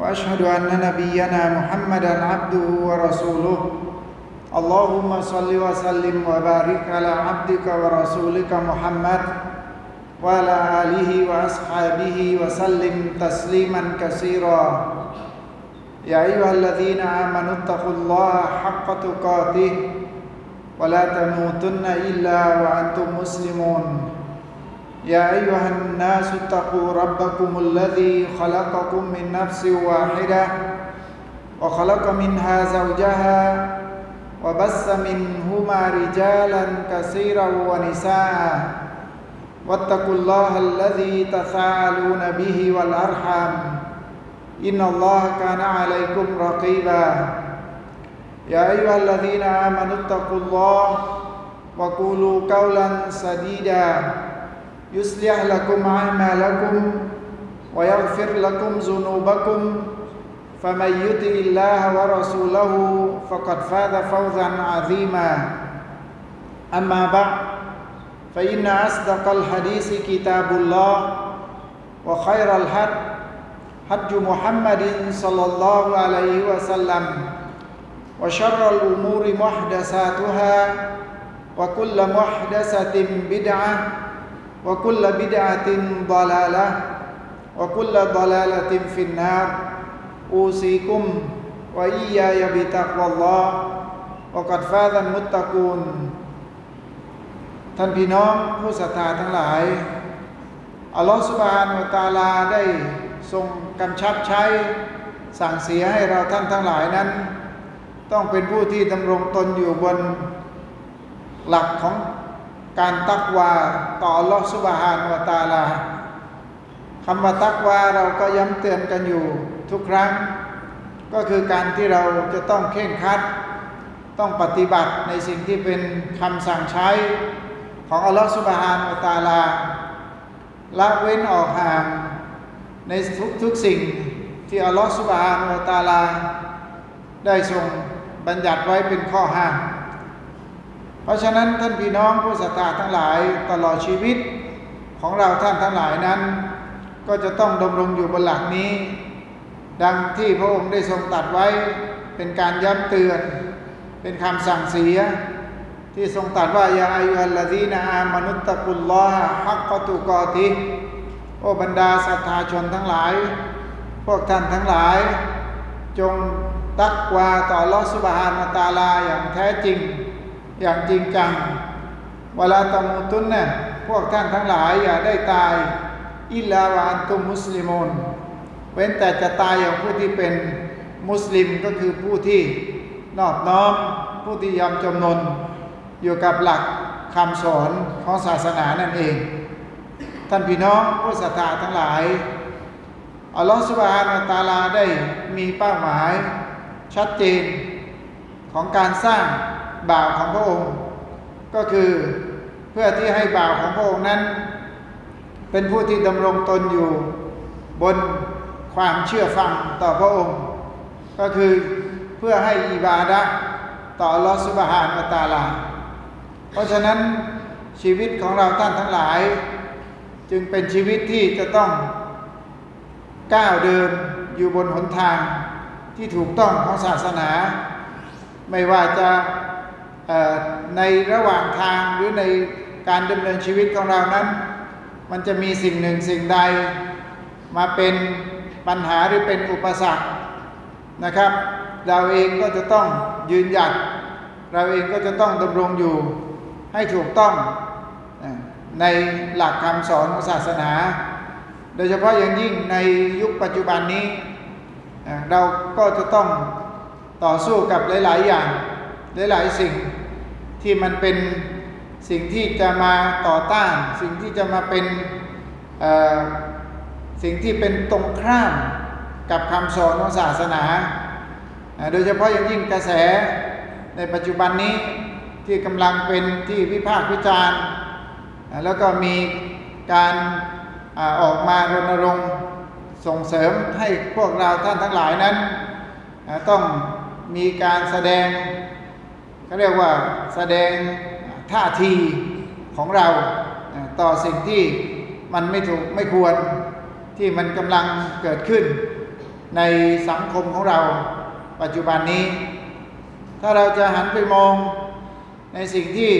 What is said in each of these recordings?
وأشهد أن نبينا محمدا عبده ورسوله. اللهم صل وسلم وبارك على عبدك ورسولك محمد وعلى آله وأصحابه وسلم تسليما كثيرا. يا أيها الذين آمنوا اتقوا الله حق تقاته ولا تموتن إلا وأنتم مسلمون. يا أيها الناس اتقوا ربكم الذي خلقكم من نفس واحدة وخلق منها زوجها وبث منهما رجالا كثيرا ونساء واتقوا الله الذي تساءلون به والأرحام إن الله كان عليكم رقيبا يا أيها الذين آمنوا اتقوا الله وقولوا قولا سديدا يصلح لكم أعمالكم ويغفر لكم ذنوبكم فمن يطع الله ورسوله فقد فاز فوزا عظيما. أما بعد فإن أصدق الحديث كتاب الله وخير الهدي حج محمد صلى الله عليه وسلم وشر الأمور محدثاتها وكل محدثة بدعة وكل بدعة ضلالة وكل ضلالة في النار أوصيكم وإياي بتقوى الله وقد فاز المتقون ท่านพี่น้องผู้ศรัทธาทั้งหลาย อัลลอฮฺสุบฮานวะตาลาได้ทรงกำชับใช้สั่งเสียให้เราท่านทั้งหลายนั้น ต้องเป็นผู้ที่ดำรงตนอยู่บนหลักของ การตักวาต่ออัลลอฮฺสุบฮานวะตาลาคำว่าตักวาเราก็ย้ำเตือนกันอยู่ทุกครั้ง ก็คือการที่เราจะต้องเข่งคัด ต้องปฏิบัติในสิ่งที่เป็นคำสั่งใช้ของอัลลอฮฺสุบฮานวะตาลาละเว้นออกห่างในทุกๆสิ่งที่อัลลอฮฺสุบฮานวะตาลา ได้ทรงบัญญัติไว้เป็นข้อห้าม เพราะฉะนั้นท่านพี่น้องผู้ศรัทธาทั้งหลายตลอดชีวิตของเราท่านทั้งหลายนั้น ก็จะต้องดำรงอยู่บนหลักนี้ ดังที่พระองค์ได้ทรงตัดไว้เป็นการย้ำเตือน เป็นคำสั่งเสีย ที่ทรงตัดว่ายาอายุฮัลลดีนาอามนุตตะกุลลอฮะฮักกตุกอติโอบรรดาศรัทธาชนทั้งหลาย พวกท่านทั้งหลาย จงตักวาต่อลอสุบฮานตาลาอย่างแท้จริง อย่างจริงจัง เวลาตมุตุนเนี่ยพวกท่านทั้งหลายอย่าได้ตาย อิลาวะอันตุมุสลิมนเว้นแต่จะตายอย่างผู้ที่เป็นมุสลิมก็คือผู้ที่นอบน้อม ผู้ที่ยอมจำนน อยู่กับหลักคำสอนของศาสนานั่นเอง ท่านพี่น้องผู้ศรัทธาทั้งหลายอัลลอฮฺสุบฮานาตาลาได้มีเป้าหมายชัดเจนของการสร้าง บ่าวของพระองค์ ก็คือเพื่อที่ให้บ่าวของพระองค์นั้น เป็นผู้ที่ดำรงตนอยู่บนความเชื่อฟังต่อพระองค์ ก็คือเพื่อให้อิบาดะต่อลอสุบฮานาตาลา เพราะฉะนั้นชีวิตของเราท่านทั้งหลาย จึงเป็นชีวิตที่จะต้องก้าวเดินอยู่บนหนทางที่ถูกต้องของศาสนา ไม่ว่าจะ ในระหว่างทางหรือในการดำเนินชีวิตของเรานั้น มันจะมีสิ่งหนึ่งสิ่งใด มาเป็นปัญหาหรือเป็นอุปสรรคนะครับ เราเองก็จะต้องยืนหยัด เราเองก็จะต้องดำรงอยู่ให้ถูกต้องในหลักคำสอนของศาสนา โดยเฉพาะอย่างยิ่งในยุคปัจจุบันนี้ เราก็จะต้องต่อสู้กับหลาย ๆ อย่างหลาย ๆ สิ่ง ที่มันเป็นสิ่งที่จะมาต่อต้าน สิ่งที่จะมาเป็นสิ่งที่เป็นตรงข้ามกับคำสอนของศาสนา โดยเฉพาะอย่างยิ่งกระแสในปัจจุบันนี้ที่กำลังเป็นที่วิพากษ์วิจารณ์ แล้วก็มีการอออกมารณรงค์ส่งเสริมให้พวกเราท่านทั้งหลายนั้น ต้องมีการแสดง เขาเรียกว่าแสดงท่าทีของเราต่อสิ่งที่มันไม่ถูกไม่ควรที่มันกำลังเกิดขึ้น ในสังคมของเราปัจจุบันนี้ ถ้าเราจะหันไปมองในสิ่งที่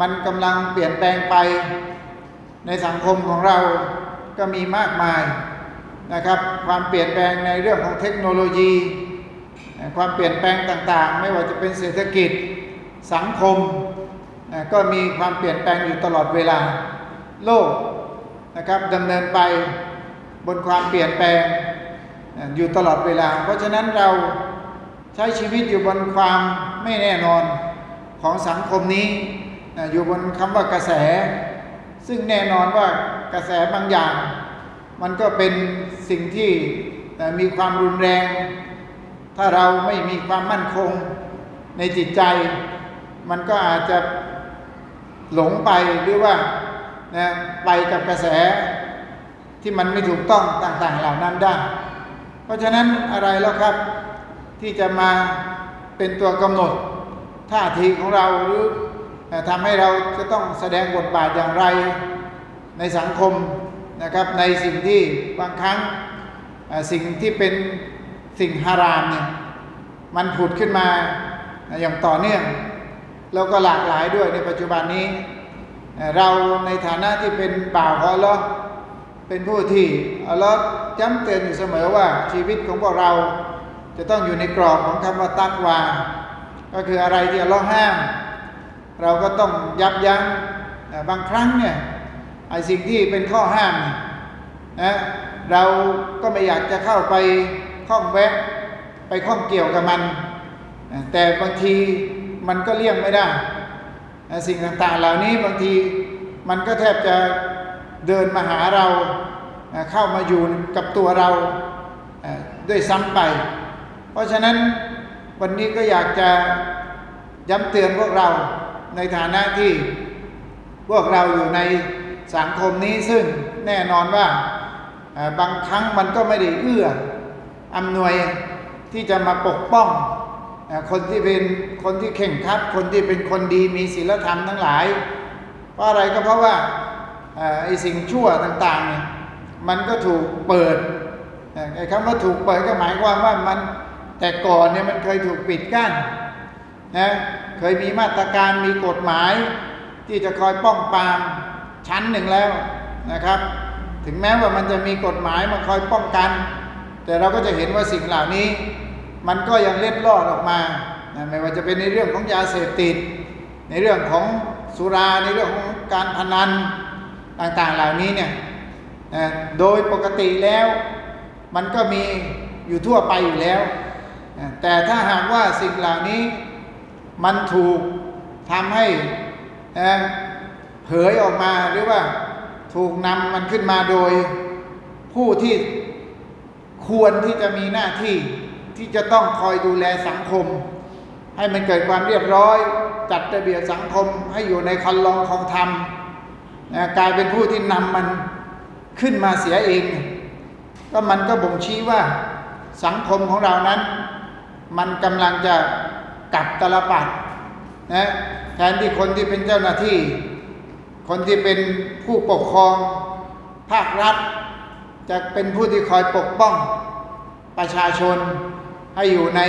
มันกำลังเปลี่ยนแปลงไปในสังคมของเราก็มีมากมายนะครับ ความเปลี่ยนแปลงในเรื่องของเทคโนโลยี ความเปลี่ยนแปลงต่างๆ ไม่ว่าจะเป็นเศรษฐกิจสังคม ก็มีความเปลี่ยนแปลงอยู่ตลอดเวลา โลกนะครับดำเนินไปบนความเปลี่ยนแปลงอยู่ตลอดเวลา เพราะฉะนั้นเราใช้ชีวิตอยู่บนความไม่แน่นอนของสังคมนี้อยู่บนคำว่ากระแส ซึ่งแน่นอนว่ากระแสบางอย่าง มันก็เป็นสิ่งที่มีความรุนแรง ถ้าเราไม่มีความมั่นคงในจิตใจ มันก็อาจจะหลงไปหรือว่านะไปกับกระแสที่มันไม่ถูกต้องต่างๆเหล่านั้นได้ เพราะฉะนั้นอะไรแล้วครับที่จะมาเป็นตัวกำหนดท่าทีของเราหรือทำให้เราจะต้องแสดงบทบาทอย่างไรในสังคมนะครับในสิ่งที่บางครั้งสิ่งที่เป็น สิ่งฮารามเนี่ยมันผุดขึ้นมาอย่างต่อเนื่อง แล้วก็หลากหลายด้วยในปัจจุบันนี้ เราในฐานะที่เป็นบ่าวของอัลลาะห์เป็นผู้ที่อัลเลาะห์ย้ำเตือนอยู่เสมอว่าชีวิตของพวกเราจะต้องอยู่ในกรอบของคำว่าตักวา ก็คืออะไรที่อัลเลาะห์ห้าม เราก็ต้องยับยั้งบางครั้งเนี่ยไอสิ่งที่เป็นข้อห้ามนะเราก็ไม่อยากจะเข้าไป ข้องแวะไปข้องเกี่ยวกับมัน แต่บางทีมันก็เลี่ยงไม่ได้ สิ่งต่างๆเหล่านี้บางทีมันก็แทบจะเดินมาหาเราเข้ามาอยู่กับตัวเราด้วยซ้ำไป เพราะฉะนั้นวันนี้ก็อยากจะย้ำเตือนพวกเราในฐานะที่พวกเราอยู่ในสังคมนี้ซึ่งแน่นอนว่าบางครั้งมันก็ไม่ได้เอื้อ อำนวยที่จะมาปกป้องคนที่เป็นคนที่เข่งคัดคนที่เป็นคนดีมีศีลธรรมทั้งหลาย เพราะอะไรก็เพราะว่าไอ้สิ่งชั่วต่างๆเนี่ยมันก็ถูกเปิดไอ้คำว่าถูกเปิดก็หมายความว่ามันแต่ก่อนเนี่ยมันเคยถูกปิดกั้นนะเคยมีมาตรการมีกฎหมาย ที่จะคอยป้องปรามชั้นหนึ่งแล้วนะครับ ถึงแม้ว่ามันจะมีกฎหมายมาคอยป้องกัน แต่เราก็จะเห็นว่าสิ่งเหล่านี้ มันก็ยังเล็ดลอดออกมานะไม่ว่าจะเป็นในเรื่องของยาเสพติด ในเรื่องของสุราในเรื่องของการพนันต่างๆเหล่านี้เนี่ยนะโดยปกติแล้ว มันก็มีอยู่ทั่วไปอยู่แล้วนะแต่ถ้าหากว่าสิ่งเหล่านี้มันถูกทำให้นะเผยออกมาหรือว่าถูกนำมันขึ้นมาโดยผู้ที่ ควรที่จะมีหน้าที่ที่จะต้องคอยดูแลสังคม ให้มันเกิดความเรียบร้อย จัดระเบียบสังคมให้อยู่ในคันลองของธรรมกลายเป็นผู้ที่นำมันขึ้นมาเสียเอง ก็มันก็บ่งชี้ว่าสังคมของเรานั้น มันกำลังจะกลับตลปัดนะแทนที่คนที่เป็นเจ้าหน้าที่ คนที่เป็นผู้ปกครอง ภาครัฐ จะเป็นผู้ที่คอยปกป้องประชาชนให้อยู่ใน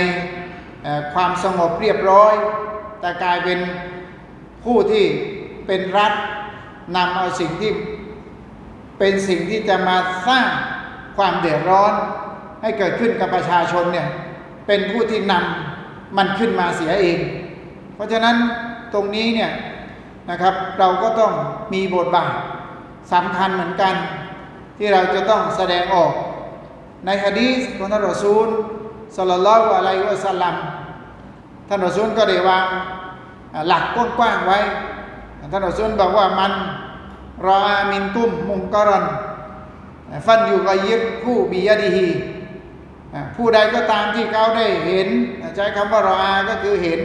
ความสงบเรียบร้อย แต่กลายเป็นผู้ที่เป็นรัฐนำเอาสิ่งที่เป็นสิ่งที่จะมาสร้างความเดือดร้อน ให้เกิดขึ้นกับประชาชนเนี่ยเป็นผู้ที่นำมันขึ้นมาเสียเอง เพราะฉะนั้นตรงนี้เนี่ยนะครับเราก็ต้องมีบทบาทสำคัญเหมือนกัน ที่เราจะต้องแสดงออก ในฮะดีษของท่านรอซูลสลลัลลอฮุอะลัยฮิวะสัลลัมท่านรอซูลก็ได้วางหลักกว้างๆไว้ ท่านรอซูลบอกว่ามันรออามินตุมมุงกรอนฟันอยู่กับยิบผู้บียดีฮีผู้ใดก็ตามที่เขาได้เห็น ใช้คำว่ารออาก็คือเห็น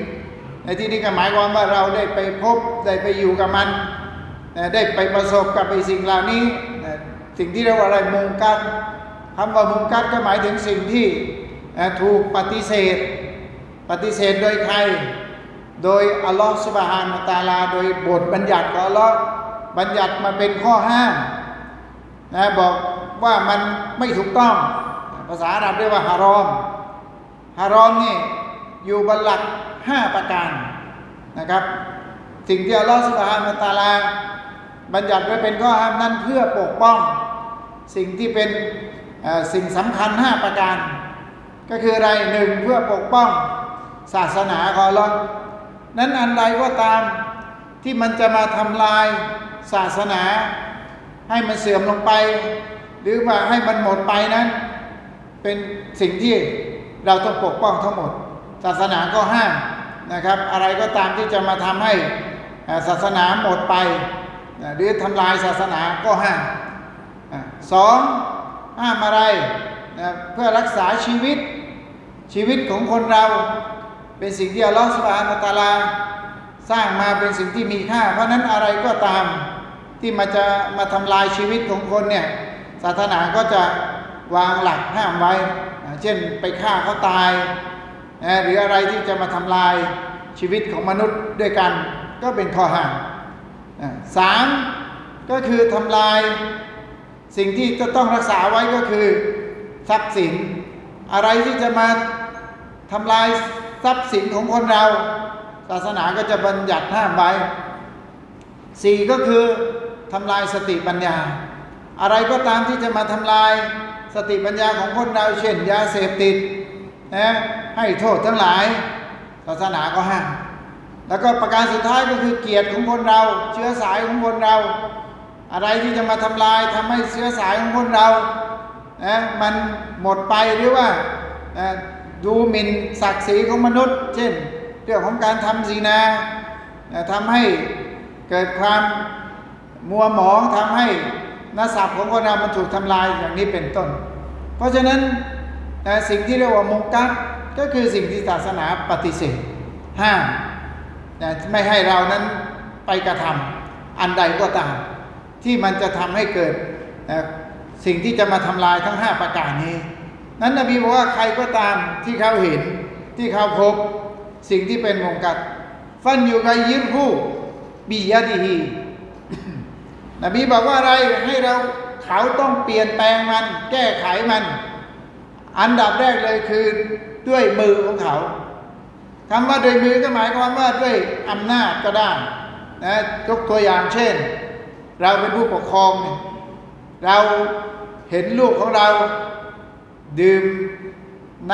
ในที่นี้ก็หมายความว่าเราได้ไปพบได้ไปอยู่กับมัน ได้ไปประสบกับไอ้สิ่งเหล่านี้ สิ่งที่เรียกว่าอะไรมุงกัดคำว่ามุงกัดก็หมายถึงสิ่งที่ถูกปฏิเสธ ปฏิเสธโดยใคร โดยอัลลอฮฺสุบฮานะตาลา โดยบทบัญญัติของอัลลอฮ์บัญญัติมาเป็นข้อห้ามนะบอกว่ามันไม่ถูกต้อง ภาษาอาหรับเรียกว่าฮารอมฮารอมนี่อยู่บนหลักห้าประการนะครับ สิ่งที่อัลลอฮฺสุบฮานะตาลา บัญญัติไว้เป็นข้อห้ามนั้นเพื่อปกป้องสิ่งที่เป็นสิ่งสำคัญห้าประการ ก็คืออะไรหนึ่งเพื่อปกป้องศาสนาของอัลลอฮ์นั้นอันใดก็ตามที่มันจะมาทำลายศาสนา ให้มันเสื่อมลงไป หรือว่าให้มันหมดไปนั้น เป็นสิ่งที่เราต้องปกป้องทั้งหมด ศาสนาก็ห้ามนะครับ อะไรก็ตามที่จะมาทำให้ศาสนาหมดไป หรือทำลายศาสนาก็ห้ามสองห้ามอะไรนะเพื่อรักษาชีวิตชีวิตของคนเราเป็นสิ่งที่อัลลอฮฺสุบฮานตาลา สร้างมาเป็นสิ่งที่มีค่า เพราะนั้นอะไรก็ตามที่มาจะมาทำลายชีวิตของคนเนี่ยศาสนาก็จะวางหลักห้ามไว้ เช่นไปฆ่าเขาตายนะหรืออะไรที่จะมาทำลายชีวิตของมนุษย์ด้วยกัน ก็เป็นข้อห้าม สามก็คือทำลายสิ่งที่จะต้องรักษาไว้ก็คือทรัพย์สิน อะไรที่จะมาทำลายทรัพย์สินของคนเรา ศาสนาก็จะบัญญัติห้ามไว้สี่ก็คือทำลายสติปัญญา อะไรก็ตามที่จะมาทำลายสติปัญญาของคนเราเช่นยาเสพติดนะให้โทษทั้งหลาย ศาสนาก็ห้าม แล้วก็ประการสุดท้ายก็คือเกียรติของคนเรา เชื้อสายของคนเรา อะไรที่จะมาทำลายทำให้เชื้อสายของคนเรานะมันหมดไปหรือว่าดูหมิ่นศักดิ์ศรีของมนุษย์ เช่น เรื่องของการทำศีนานะทำให้เกิดความมัวหมองทำให้นศัพท์ของคนเรามันถูกทำลายอย่างนี้เป็นต้น เพราะฉะนั้นสิ่งที่เรียกว่ามุงกัดก็คือสิ่งที่ศาสนาปฏิเสธห้าม นะไม่ให้เรานั้นไปกระทำอันใดก็ตาม ที่มันจะทำให้เกิดนะสิ่งที่จะมาทำลายทั้ง 5 ประการนี้ นั้นนบีบอกว่าใครก็ตามที่เขาเห็นที่เขาพบสิ่งที่เป็นมงกัดฟันอยู่กับยิรผู้บียาดีฮีนบีบอกว่าอะไรให้เราเขาต้องเปลี่ยนแปลงมัน แก้ไขมัน อันดับแรกเลยคือด้วยมือของเขา คำว่าด้วยมือก็หมายความว่าด้วยอำนาจก็ได้นะยกตัวอย่างเช่น เราเป็นผู้ปกครองเนี่ยเราเห็นลูกของเรา ดื่ม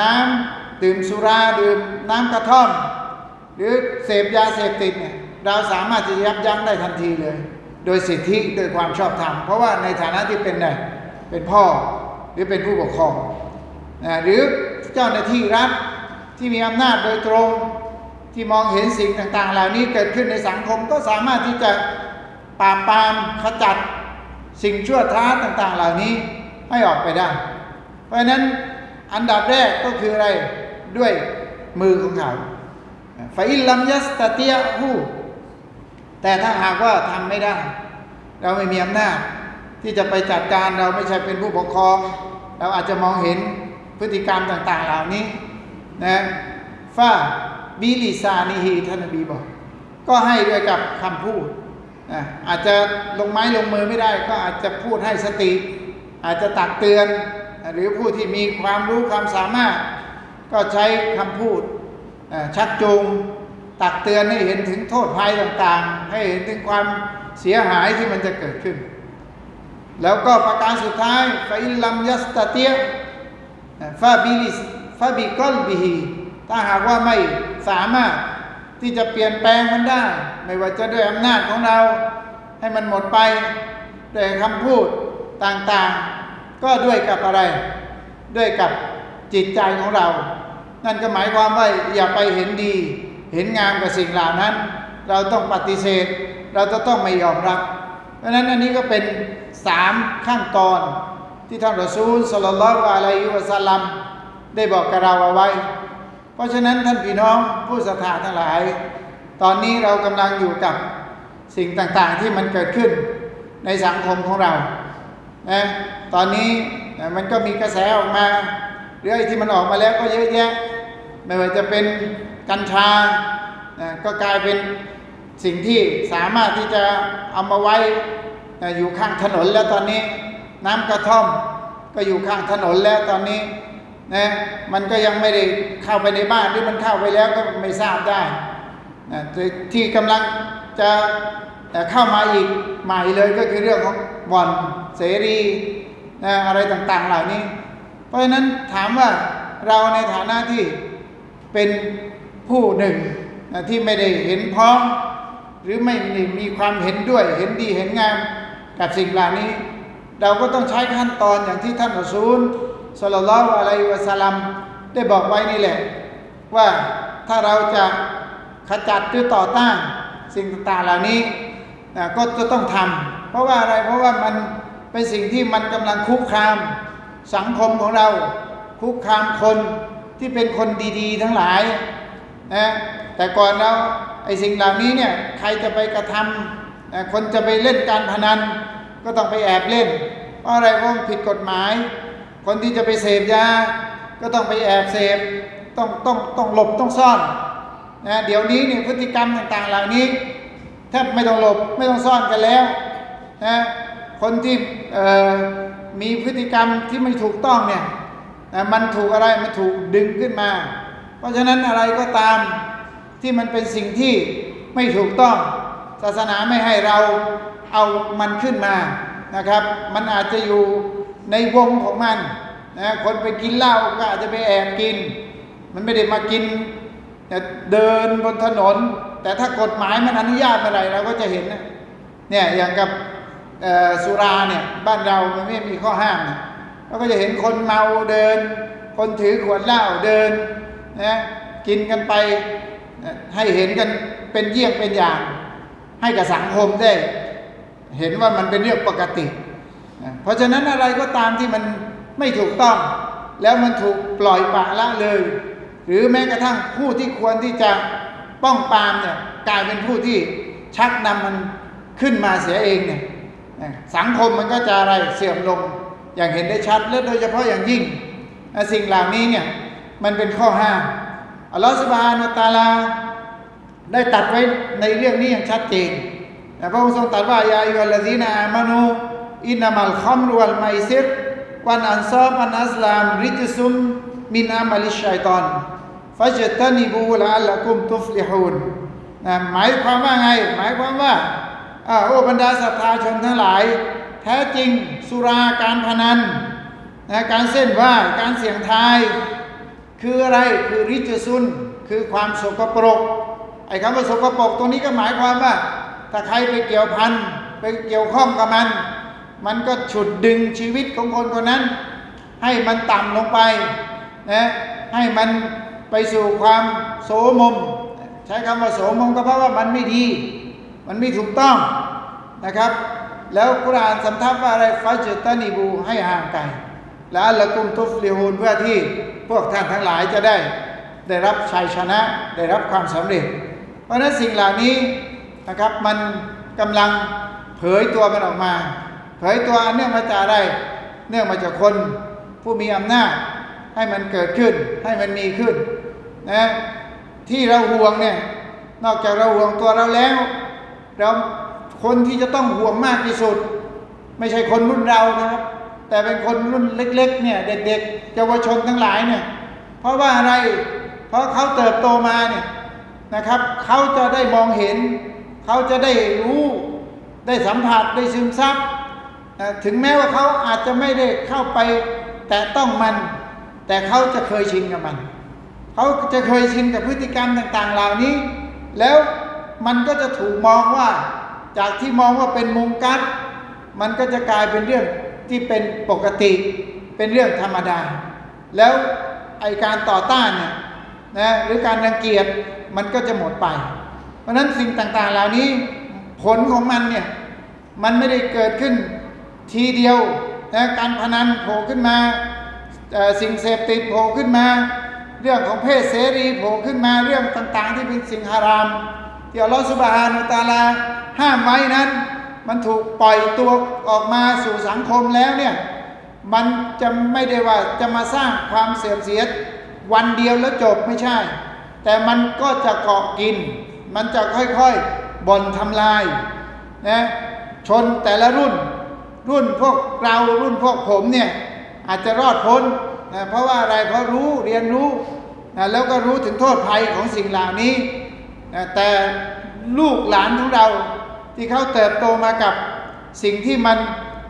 น้ำดื่มสุราดื่มน้ำกระท่อม หรือเสพยาเสพติดเนี่ยเราสามารถจะยับยั้งได้ทันทีเลย โดยสิทธิโดยความชอบธรรม เพราะว่าในฐานะที่เป็นไงเป็นพ่อหรือเป็นผู้ปกครองนะหรือเจ้าหน้าที่รัฐ ที่มีอำนาจโดยตรงที่มองเห็นสิ่งต่างๆ เหล่านี้เกิดขึ้นในสังคมก็สามารถที่จะปราบปรามขจัดสิ่งชั่วท้าต่างๆ เหล่านี้ให้ออกไปได้ เพราะฉะนั้นอันดับแรกก็คืออะไรด้วยมือของเขาฟาอิลลัมยัสตาเตียหูแต่ถ้าหากว่าทำไม่ได้ เราไม่มีอำนาจที่จะไปจัดการเราไม่ใช่เป็นผู้ปกครอง เราอาจจะมองเห็นพฤติกรรมต่างๆ เหล่านี้ นะฟาบิลิซานิฮีท่านนบีบอก ก็ให้ด้วยกับคำพูดนะอาจจะลงไม้ลงมือไม่ได้ก็อาจจะพูดให้สติ อาจจะตักเตือน หรือผู้ที่มีความรู้ความสามารถ ก็ใช้คำพูดชักจูงตักเตือนให้เห็นถึงโทษภัยต่างๆ ให้เห็นถึงความเสียหายที่มันจะเกิดขึ้น แล้วก็ประการสุดท้ายฟาอิลลัมยัสตาเตียฟาบิลิ ฟาบิกอลบิฮีถ้าหากว่าไม่สามารถที่จะเปลี่ยนแปลงมันได้ ไม่ว่าจะด้วยอำนาจของเรา ให้มันหมดไปด้วยคำพูดต่างๆ ก็ด้วยกับอะไร ด้วยกับจิตใจของเรา นั่นก็หมายความว่าอย่าไปเห็นดี เห็นงามกับสิ่งเหล่านั้น เราต้องปฏิเสธ เราจะต้องไม่ยอมรับ เพราะนั้นอันนี้ก็เป็นสามขั้นตอนที่ท่านรอซูลสลลัลลอฮุอะลัยฮิวะสัลลัม ได้บอกกับเราเอาไว้ เพราะฉะนั้นท่านพี่น้องผู้ศรัทธาทั้งหลาย ตอนนี้เรากำลังอยู่กับสิ่งต่างๆที่มันเกิดขึ้นในสังคมของเรานะตอนนี้มันก็มีกระแสออกมาหรือไอ้ที่มันออกมาแล้วก็เยอะแยะ ไม่ว่าจะเป็นกัญชานะก็กลายเป็นสิ่งที่สามารถที่จะเอามาไว้นะอยู่ข้างถนนแล้วตอนนี้ น้ำกระท่อมก็อยู่ข้างถนนแล้วตอนนี้ นะมันก็ยังไม่ได้เข้าไปในบ้านหรือมันเข้าไปแล้วก็ไม่ทราบได้นะที่กำลังจะเข้ามาอีกใหม่เลยก็คือเรื่องของบ่อนเสรีนะอะไรต่างๆเหล่านี้ เพราะฉะนั้นถามว่าเราในฐานะที่เป็นผู้หนึ่งนะที่ไม่ได้เห็นพ้อง หรือไม่มีความเห็นด้วยเห็นดีเห็นงามกับสิ่งเหล่านี้ เราก็ต้องใช้ขั้นตอนอย่างที่ท่านอัสูล สลลอฮุอะลัยวะสลัมได้บอกไว้นี่แหละ ว่าถ้าเราจะขจัดหรือต่อต้านสิ่งต่างๆเหล่านี้ก็จะต้องทำเพราะว่าอะไรเพราะว่ามันเป็นสิ่งที่มันกำลังคุกคาม สังคมของเรา คุกคามคนที่เป็นคนดีๆ ทั้งหลายนะแต่ก่อนเราไอ้สิ่งเหล่านี้เนี่ยใครจะไปกระทำคนจะไปเล่นการพนันก็ต้องไปแอบเล่นเพราะอะไรเพราะผิดกฎหมาย คนที่จะไปเสพยา ก็ต้องไปแอบเสพ ต้องต้องต้องหลบต้องซ่อนนะเดี๋ยวนี้เนี่ยพฤติกรรมต่างๆ เหล่านี้แทบไม่ต้องหลบไม่ต้องซ่อนกันแล้วนะคนที่มีพฤติกรรมที่ไม่ถูกต้องเนี่ยนะมันถูกอะไรมันถูกดึงขึ้นมา เพราะฉะนั้นอะไรก็ตามที่มันเป็นสิ่งที่ไม่ถูกต้อง ศาสนาไม่ให้เราเอามันขึ้นมานะครับ มันอาจจะอยู่ ในวงของมันนะคนไปกินเหล้าก็อาจจะไปแอบกิน มันไม่ได้มากินเดินบนถนน แต่ถ้ากฎหมายมันอนุญาตเมื่อไรเราก็จะเห็นนะเนี่ยอย่างกับสุราเนี่ยบ้านเรามันไม่มีข้อห้ามเราก็จะเห็นคนเมาเดิน คนถือขวดเหล้าเดินนะกินกันไปให้เห็นกันเป็นเยี่ยงเป็นอย่าง ให้กับสังคมได้ เห็นว่ามันเป็นเรื่องปกติ เพราะฉะนั้นอะไรก็ตามที่มันไม่ถูกต้อง แล้วมันถูกปล่อยปละละเลย หรือแม้กระทั่งผู้ที่ควรที่จะป้องปามเนี่ยกลายเป็นผู้ที่ชักนำมันขึ้นมาเสียเองเนี่ยสังคมมันก็จะอะไรเสื่อมลงอย่างเห็นได้ชัดและโดยเฉพาะอย่างยิ่ง สิ่งเหล่านี้เนี่ยมันเป็นข้อห้ามอัลลอฮฺสุบฮานาตาลา ได้ตัดไว้ในเรื่องนี้อย่างชัดเจนพระองค์ทรงตรัสว่ายาอิวัลลซีนาอามานู อินามัลคัมรวลไมซิรวันอันซอบอันอัสลามริจซุมมินอามัลิชัยตอนฟัจตานิบูลอัลละกุมตุฟลิฮูนนะหมายความว่าไง หมายความว่าโอ้บรรดาศรัทธาชนทั้งหลาย แท้จริงสุราการพนันนะการเส้นว่าการเสี่ยงทาย คืออะไรคือริจซุนคือความสกปรกไอ้คำว่าสกปรกตรงนี้ก็หมายความว่า ถ้าใครไปเกี่ยวพันไปเกี่ยวข้องกับมัน มันก็ฉุดดึงชีวิตของคนคนนั้น ให้มันต่ำลงไปนะให้มันไปสู่ความโสมม ใช้คำว่าโสมมก็เพราะว่ามันไม่ดี มันไม่ถูกต้องนะครับ แล้วกุรอานสำทับว่าอะไรฟัจตานีบูให้ห่างไกลและอัละกุมตุฟลิฮูนเพื่อที่พวกท่านทั้งหลายจะได้ ได้รับชัยชนะได้รับความสำเร็จ เพราะนั้นสิ่งเหล่านี้นะครับมันกำลังเผยตัวมันออกมา เผยตัวเนื่องมาจากอะไร เนื่องมาจากคนผู้มีอำนาจให้มันเกิดขึ้นให้มันมีขึ้นนะที่เราห่วงเนี่ยนอกจากเราห่วงตัวเราแล้วเราคนที่จะต้องห่วงมากที่สุด ไม่ใช่คนรุ่นเรานะครับ แต่เป็นคนรุ่นเล็ก ๆ เนี่ยเด็กๆเยาวชนทั้งหลายเนี่ยเพราะว่าอะไร เพราะเขาเติบโตมาเนี่ยนะครับเขาจะได้มองเห็น เขาจะได้รู้ได้สัมผัสได้ซึมซับ ถึงแม้ว่าเขาอาจจะไม่ได้เข้าไปแต่ต้องมัน แต่เขาจะเคยชินกับมัน เขาจะเคยชินกับพฤติกรรมต่างๆ เหล่านี้ แล้วมันก็จะถูกมองว่า จากที่มองว่าเป็นมุงกัดมันก็จะกลายเป็นเรื่องที่เป็นปกติ เป็นเรื่องธรรมดา แล้วไอการต่อต้านเนี่ยนะหรือการรังเกียจมันก็จะหมดไป เพราะฉะนั้นสิ่งต่างๆเหล่านี้ผลของมันเนี่ยมันไม่ได้เกิดขึ้น ทีเดียวนะการพนันโผล่ขึ้นมาสิ่งเสพติดโผล่ขึ้นมา เรื่องของเพศเสรีโผล่ขึ้นมาเรื่องต่างๆ ที่เป็นสิ่งฮารามที่อัลลอฮฺสุบฮานุตาลาห้ามไว้นั้น มันถูกปล่อยตัวออกมาสู่สังคมแล้วเนี่ยมันจะไม่ได้ว่าจะมาสร้างความเสื่อมเสียวันเดียวแล้วจบไม่ใช่ แต่มันก็จะเกาะกิน มันจะค่อยๆบ่นทำลายนะชนแต่ละรุ่น รุ่นพวกเรารุ่นพวกผมเนี่ยอาจจะรอดพ้นนะเพราะว่าอะไรเพราะรู้เรียนรู้นะแล้วก็รู้ถึงโทษภัยของสิ่งเหล่านี้นะแต่ลูกหลานของเราที่เขาเติบโตมากับสิ่งที่มัน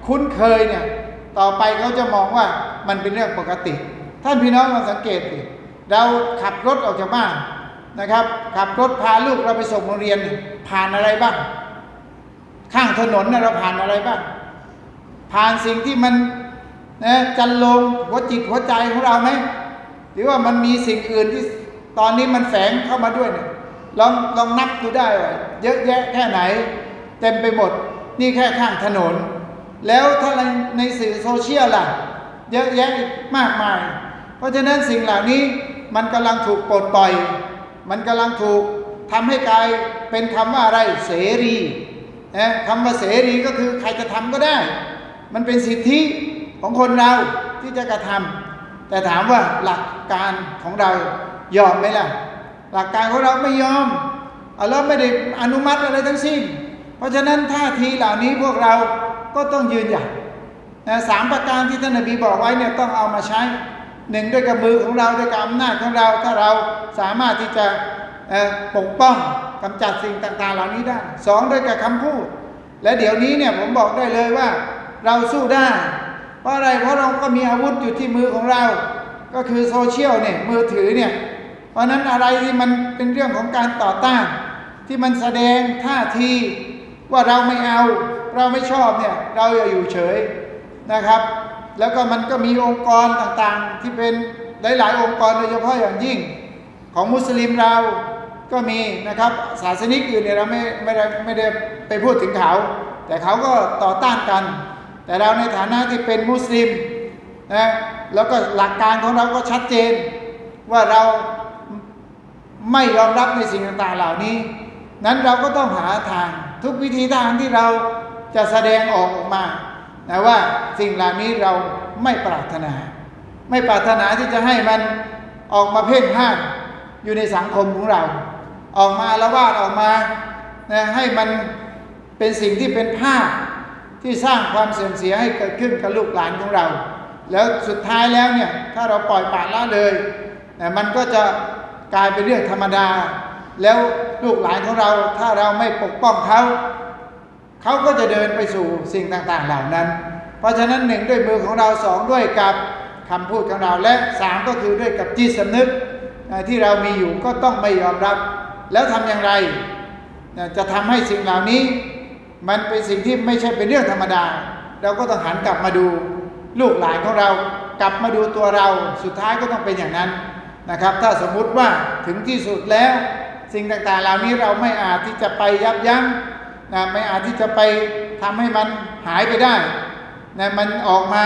คุ้นเคยเนี่ยต่อไปเขาจะมองว่ามันเป็นเรื่องปกติ ท่านพี่น้องลองสังเกตดิเราขับรถออกจากบ้านนะครับ ขับรถพาลูกเราไปส่งโรงเรียนผ่านอะไรบ้าง ข้างถนนเราผ่านอะไรบ้าง ผ่านสิ่งที่มันนะจันลงหัวจิตหัวใจของเราไหมหรือว่ามันมีสิ่งอื่นที่ตอนนี้มันแฝงเข้ามาด้วยเนี่ยลองลองนับดูได้ว่าเยอะแยะแค่ไหน เต็มไปหมด นี่แค่ข้างถนน แล้วถ้าในในสื่อโซเชียลล่ะ เยอะแยะอีกมากมาย เพราะฉะนั้นสิ่งเหล่านี้มันกำลังถูกปลดปล่อย มันกำลังถูกทำให้กลายเป็นคำว่าอะไรเสรีนะคำว่าเสรีก็คือใครจะทำก็ได้ มันเป็นสิทธิของคนเราที่จะกระทำแต่ถามว่าหลักการของเรายอมไหมล่ะ หลักการของเราไม่ยอมอัลลอฮ์ไม่ได้อนุมัติอะไรทั้งสิ้น เพราะฉะนั้นท่าทีเหล่านี้พวกเราก็ต้องยืนหยัดสามประการที่ท่านนบีบอกไว้เนี่ยต้องเอามาใช้หนึ่งด้วยกับมือของเราด้วยกับอำนาจของเรา ถ้าเราสามารถที่จะปกป้องกำจัดสิ่งต่างๆ เหล่านี้ได้สองด้วยกับคำพูด และเดี๋ยวนี้เนี่ยผมบอกได้เลยว่า เราสู้ได้ เพราะอะไรเพราะเราก็มีอาวุธอยู่ที่มือของเรา ก็คือโซเชียลเนี่ยมือถือเนี่ยเพราะนั้นอะไรที่มันเป็นเรื่องของการต่อต้าน ที่มันแสดงท่าทีว่าเราไม่เอา เราไม่ชอบเนี่ยเราอย่าอยู่เฉยนะครับ แล้วก็มันก็มีองค์กรต่างๆ ที่เป็นหลาย ๆ องค์กรโดยเฉพาะอย่างยิ่ง ของมุสลิมเราก็มีนะครับศาสนิกอื่นเนี่ยเราไม่ไม่ได้ไม่ได้ไปพูดถึงเขา แต่เขาก็ต่อต้านกัน แต่เราในฐานะที่เป็นมุสลิมนะแล้วก็หลักการของเราก็ชัดเจน ว่าเราไม่ยอมรับในสิ่งต่างๆเหล่านี้ นั้นเราก็ต้องหาทางทุกวิธีทางที่เราจะแสดงออกออกมานะว่าสิ่งเหล่านี้เราไม่ปรารถนา ไม่ปรารถนาที่จะให้มันออกมาเพ่นพ่านอยู่ในสังคมของเรา ออกมาละวาดออกมานะให้มันเป็นสิ่งที่เป็นภาพ ที่สร้างความเสื่อมเสียให้เกิดขึ้นกับลูกหลานของเรา แล้วสุดท้ายแล้วเนี่ยถ้าเราปล่อยปละละเลยนะมันก็จะกลายเป็นเรื่องธรรมดา แล้วลูกหลานของเราถ้าเราไม่ปกป้องเขาเขาก็จะเดินไปสู่สิ่งต่างๆเหล่านั้น เพราะฉะนั้นหนึ่งด้วยมือของเราสองด้วยกับคำพูดของเราและสามก็คือด้วยกับจิตสำนึกที่เรามีอยู่ก็ต้องไม่ยอมรับ แล้วทำอย่างไร จะทำให้สิ่งเหล่านี้ มันเป็นสิ่งที่ไม่ใช่เป็นเรื่องธรรมดา เราก็ต้องหันกลับมาดูลูกหลานของเรากลับมาดูตัวเราสุดท้ายก็ต้องเป็นอย่างนั้นนะครับ ถ้าสมมุติว่าถึงที่สุดแล้ว สิ่งต่างๆ เหล่านี้เราไม่อาจที่จะไปยับยั้งนะไม่อาจที่จะไปทำให้มันหายไปได้นะมันออกมา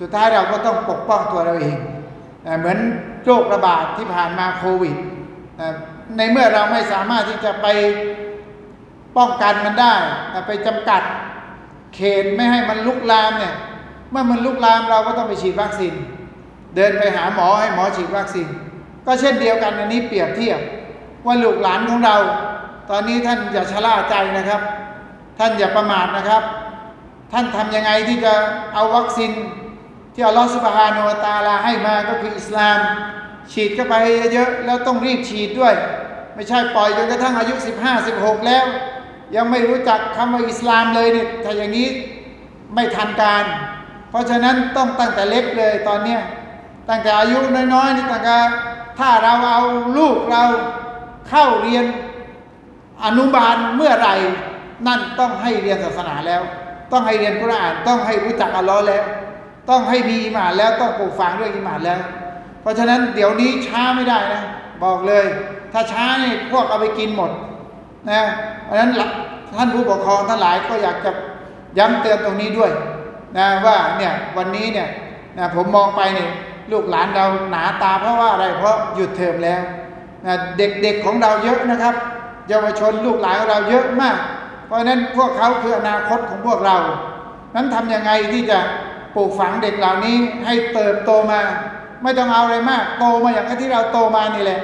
สุดท้ายเราก็ต้องปกป้องตัวเราเองนะเหมือนโรคระบาดที่ผ่านมาโควิดนะในเมื่อเราไม่สามารถที่จะไป ป้องกันมันได้นะไปจำกัดเขตไม่ให้มันลุกลามเนี่ยเมื่อมันลุกลามเราก็ต้องไปฉีดวัคซีนเดินไปหาหมอให้หมอฉีดวัคซีนก็เช่นเดียวกันอันนี้เปรียบเทียบว่าลูกหลานของเรา ตอนนี้ท่านอย่าชะล่าใจนะครับ ท่านอย่าประมาทนะครับ ท่านทำยังไงที่จะเอาวัคซีนที่อัลลอฮฺสุบฮานุตาลาให้มาก็คืออิสลาม ฉีดเข้าไปเยอะๆแล้วต้องรีบฉีดด้วย ไม่ใช่ปล่อยจนกระทั่งอายุ 15 16 แล้ว ยังไม่รู้จักคำว่าอิสลามเลยเนี่ยถ้าอย่างนี้ไม่ทันการ เพราะฉะนั้นต้องตั้งแต่เล็กเลยตอนเนี้ยตั้งแต่อายุน้อยๆนี่ตั้งแต่ถ้าเราเอาลูกเราเข้าเรียนอนุบาลเมื่อไหร่นั่นต้องให้เรียนศาสนาแล้ว ต้องให้เรียนกุรอานต้องให้รู้จักอัลลอฮ์แล้ว ต้องให้มีอิหมานแล้วต้องปลูกฝังเรื่องอิหมานแล้ว เพราะฉะนั้นเดี๋ยวนี้ช้าไม่ได้นะ บอกเลย ถ้าช้านี่พวกเอาไปกินหมด นะเพราะฉะนั้นท่านผู้ปกครองทั้งหลายก็อยากจะย้ำเตือนตรงนี้ด้วยนะว่าเนี่ยวันนี้เนี่ยนะผมมองไปเนี่ยลูกหลานเราหนาตาเพราะว่าอะไรเพราะหยุดเทอมแล้วนะเด็กๆของเราเยอะนะครับ เยาวชนลูกหลานของเราเยอะมาก เพราะฉะนั้นพวกเขาคืออนาคตของพวกเรา นั้นทำยังไงที่จะปลูกฝังเด็กเหล่านี้ให้เติบโตมา ไม่ต้องเอาอะไรมาก โตมาอย่างที่เราโตมานี่แหละ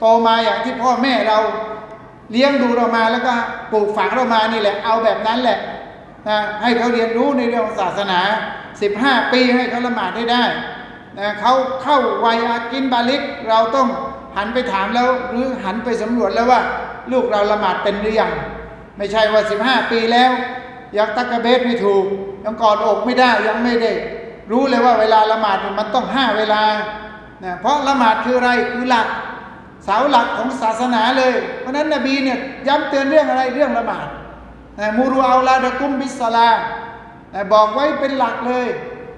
โตมาอย่างที่พ่อแม่เรา เลี้ยงดูเรามาแล้วก็ปลูกฝังเรามานี่แหละ เอาแบบนั้นแหละนะให้เขาเรียนรู้ในเรื่องศาสนา 15 ปีให้เขาละหมาดให้ได้นะเขาเข้าวัยอากินบาลิก เราต้องหันไปถามแล้วหรือหันไปสำรวจแล้วว่า ลูกเราละหมาดเป็นหรือยังไม่ใช่ว่า 15 ปีแล้ว ยังตักกะเบสไม่ถูก ยังกอดอกไม่ได้ยังไม่ได้รู้เลยว่าเวลาละหมาดมันต้องห้าเวลานะเพราะละหมาดคืออะไรคือหลัก เสาหลักของศาสนาเลย เพราะนั้นนบีเนี่ยย้ำเตือนเรื่องอะไรเรื่องละหมาดนะมูรูอาลลาดะกุมบิสซาลาบอกไว้เป็นหลักเลย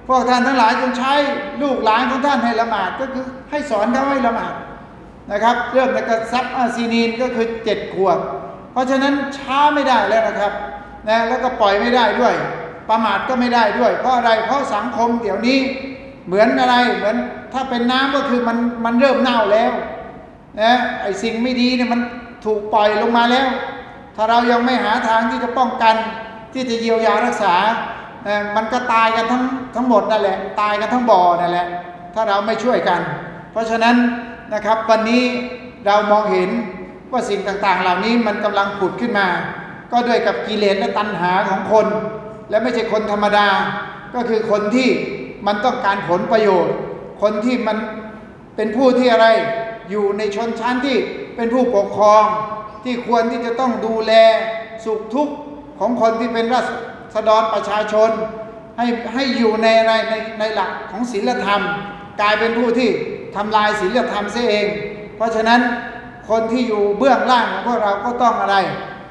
พวกท่านทั้งหลายจงใช้ลูกหลานของท่านให้ละหมาดก็คือให้สอนเขาให้ละหมาดนะครับ เริ่มตั้งแต่ซับอาซีนีนก็คือเจ็ดขวบ เพราะฉะนั้นช้าไม่ได้แล้วนะครับนะแล้วก็ปล่อยไม่ได้ด้วย ประมาทก็ไม่ได้ด้วย เพราะอะไรเพราะสังคมเดี๋ยวนี้เหมือนอะไรเหมือนถ้าเป็นน้ำก็คือมันมันเริ่มเน่าแล้ว นะไอสิ่งไม่ดีเนี่ยมันถูกปล่อยลงมาแล้ว ถ้าเรายังไม่หาทางที่จะป้องกัน ที่จะเยียวยารักษานะมันก็ตายกันทั้งทั้งหมดนั่นแหละ ตายกันทั้งบ่อนั่นแหละ ถ้าเราไม่ช่วยกัน เพราะฉะนั้นนะครับวันนี้เรามองเห็นว่าสิ่งต่างๆ เหล่านี้มันกำลังผุดขึ้นมา ก็ด้วยกับกิเลสและตัณหาของคน และไม่ใช่คนธรรมดา ก็คือคนที่มันต้องการผลประโยชน์ คนที่มันเป็นผู้ที่อะไร อยู่ในชนชั้นที่เป็นผู้ปกครอง ที่ควรที่จะต้องดูแลสุขทุกข์ของคนที่เป็นรัษฎรประชาชน ให้ให้อยู่ในอะไรในในหลักของศีลธรรม กลายเป็นผู้ที่ทำลายศีลธรรมเสียเอง เพราะฉะนั้นคนที่อยู่เบื้องล่างของพวกเราก็ต้องอะไร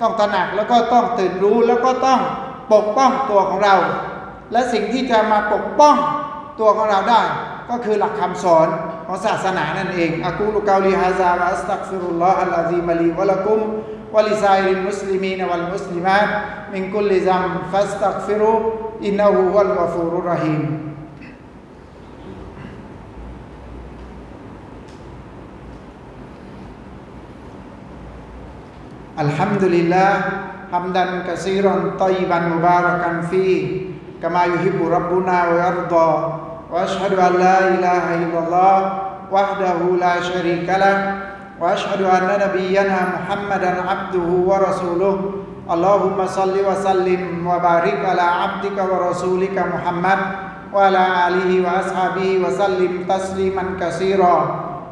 ต้องตระหนักแล้วก็ต้องตื่นรู้แล้วก็ต้องปกป้องตัวของเรา และสิ่งที่จะมาปกป้องตัวของเราได้ ก็คือหลักคำสอน ของศาสนานั่นเองอะกูลุกาลีฮะซาวะอัสตักฟิรุลลอฮ์อัลอาซีมลีวะละกุมวะลิซาอิริมุสลิมีนวัลมุสลิมาตมินกุลลิซัมฟัสตักฟิรุอินนะฮูวัลกอฟูรุรรหีม الحمد لله حمدا كثيرا طيبا مباركا فيه كما يحب ربنا ويرضى وأشهد أن لا إله إلا الله وحده لا شريك له وأشهد أن نبينا محمدا عبده ورسوله. اللهم صل وسلم وبارك على عبدك ورسولك محمد وعلى آله وأصحابه وسلم تسليما كثيرا.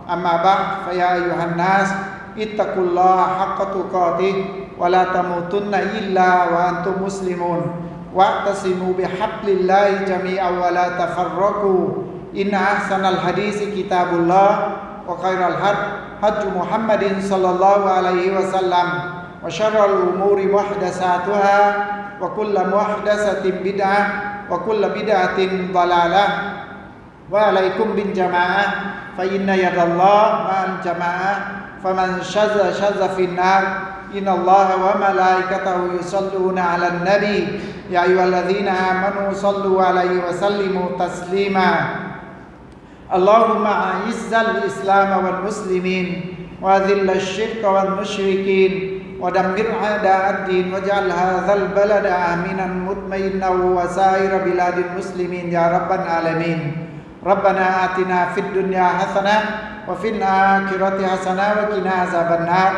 أما بعد فيا أيها الناس اتقوا الله حق تقاته ولا تموتن إلا وأنتم مسلمون. واعتصموا بحبل الله جميعا ولا تفرقوا. إن أحسن الحديث كتاب الله وخير الهدي هدي محمد صلى الله عليه وسلم وشر الأمور محدثاتها وكل محدثة بدعة وكل بدعة ضلالة. وعليكم بالجماعة فإن يد الله مع الجماعة فمن شذ شذ في النار إن الله وملائكته يصلون على النبي. يا أيها الذين آمنوا صلوا عليه وسلموا تسليما. اللهم أعز الإسلام والمسلمين وأذل الشرك والمشركين ودمر أعداء الدين واجعل هذا البلد آمنا مطمئنا وسائر بلاد المسلمين. يا رب العالمين. ربنا آتنا في الدنيا حسنة وفي الآخرة حسنة وقنا عذاب النار.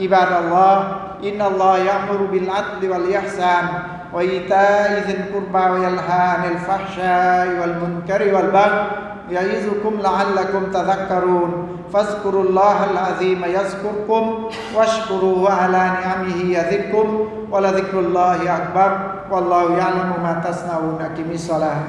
عباد الله إن الله يأمر بالعدل والإحسان وإيتاء ذي القربى وينهى عن الفحشاء والمنكر والبغي يعظكم لعلكم تذكرون. فاذكروا الله العظيم يذكركم واشكروه على نعمه يزدكم ولذكر الله أكبر. والله يعلم ما تصنعون أقم الصلاة